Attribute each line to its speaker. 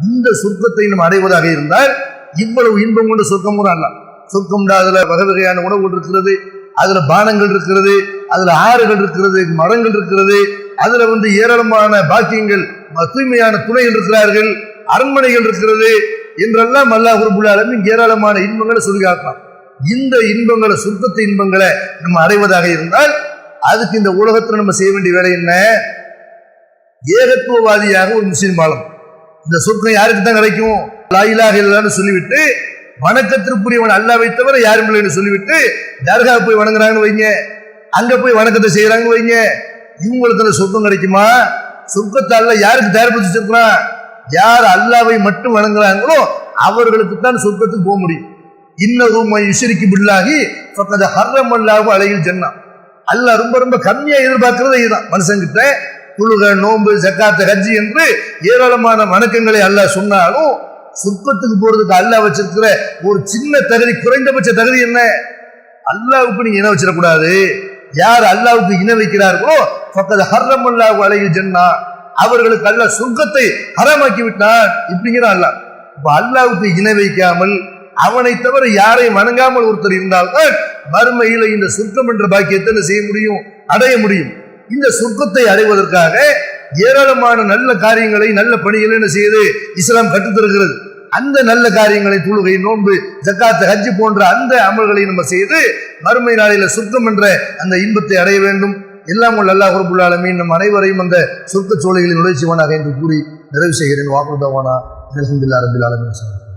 Speaker 1: இந்த சொர்க்கத்தை நம்ம அடைவதாக இருந்தால் இவ்வளவு இன்பம் கொண்ட சொர்க்கம் கூட அல்ல. சொர்க்கம் அதுல வகை வகையான உணவுகள் இருக்கிறது அதுல பானங்கள் இருக்கிறது அதுல ஆறுகள் இருக்கிறது மரங்கள் இருக்கிறது அதுல வந்து ஏராளமான பாக்கியங்கள் ம- தூய்மையான துணைகள் இருக்கிறார்கள் அரண்மனைகள் இருக்கிறது என்றெல்லாம் அல்லாஹ் ரபுல் ஏராளமான இன்பங்களை சொல்லி காட்டலாம் இந்த இன்பங்களை சொர்க்கத்து இன்பங்களை நம்ம அடைவதாக இருந்தால் அதுக்கு இந்த உலகத்தில் நம்ம செய்ய வேண்டிய வேலை என்ன? ஏகத்துவவாதியாக ஒரு முஸ்லீம் வாழும் இந்த சொர்க்கம் யாருக்கு தான் கிடைக்கும் லாயிலாக இல்லைன்னு சொல்லிவிட்டு வணக்கத்திற்குரியவன் அல்லாவை தவிர யாரும் இல்லைன்னு சொல்லிவிட்டு தர்கா போய் வணங்குறாங்கன்னு வைங்க. அங்க போய் வணக்கத்தை செய்யறாங்கன்னு வைங்க. இவங்களுக்கு அந்த சொர்க்கம் கிடைக்குமா? சொர்க்கத்தை அல்ல யாருக்கு தயார்படுத்தி வச்சிருக்கிறான் யார் அல்லாவை மட்டும் வணங்குறாங்களோ அவர்களுக்கு தான் சொர்க்கத்துக்கு போக முடியும். இன்னதும் யுஷரிக்கு பில்லாகி பக்கத்து ஹர்ரம் அல்லாவும் அழகில் ஜன்னா. அல்லா ரொம்ப ரொம்ப கம்மியா எதிர்பார்க்கறது இதுதான். மனுஷங்கிட்ட குழுக நோன்பு ஜக்காத்து ஹஜ்ஜி என்று ஏராளமான வணக்கங்களை அல்லாஹ் சொன்னாலும் சொர்க்கத்துக்கு போறதுக்கு அல்லாஹ் வச்சிருக்கிற ஒரு சின்ன தகுதி குறைந்தபட்ச தகுதி என்ன? அல்லாவுக்கு நீ இணை வச்சிடக்கூடாது. யார் அல்லாவுக்கு இணை வைக்கிறார்களோ பக்கத்து ஹர்ரம் அல்லாஹ் அழகில் ஜன்னா. அவர்களுக்கு அல்ல சொர்க்கத்தை ஹரமாக்கி விட்டான். இப்படிங்கிற அல்லாஹ். இப்ப அல்லாவுக்கு இணை வைக்காமல் அவனை தவிர யாரையும் வணங்காமல் ஒருத்தர் இருந்தால்தான் மறுமையில இந்த சுருக்கம் என்ற பாக்கியத்தை செய்ய முடியும்? அடைய முடியும். இந்த சொர்க்கத்தை அடைவதற்காக ஏராளமான நல்ல காரியங்களை நல்ல பணிகளை என்ன செய்து இஸ்லாம் கற்றுத்தருகிறது அந்த நல்ல காரியங்களை தொழுகை நோன்பு ஜக்காத்து ஹஜ்ஜி போன்ற அந்த அமல்களை நம்ம செய்து மறுமை நாளில சொர்க்கம் என்ற அந்த இன்பத்தை அடைய வேண்டும். எல்லாம் உள்ள அல்லாஹ் ரபுல் நம் அனைவரையும் அந்த சொர்க்க சோலைகளில் நுழைச்சிவானாக என்று கூறி நிறைவு செய்கிறேன். வாக்குதவானா அலமதுல்லா ரபில் ஆலமின்.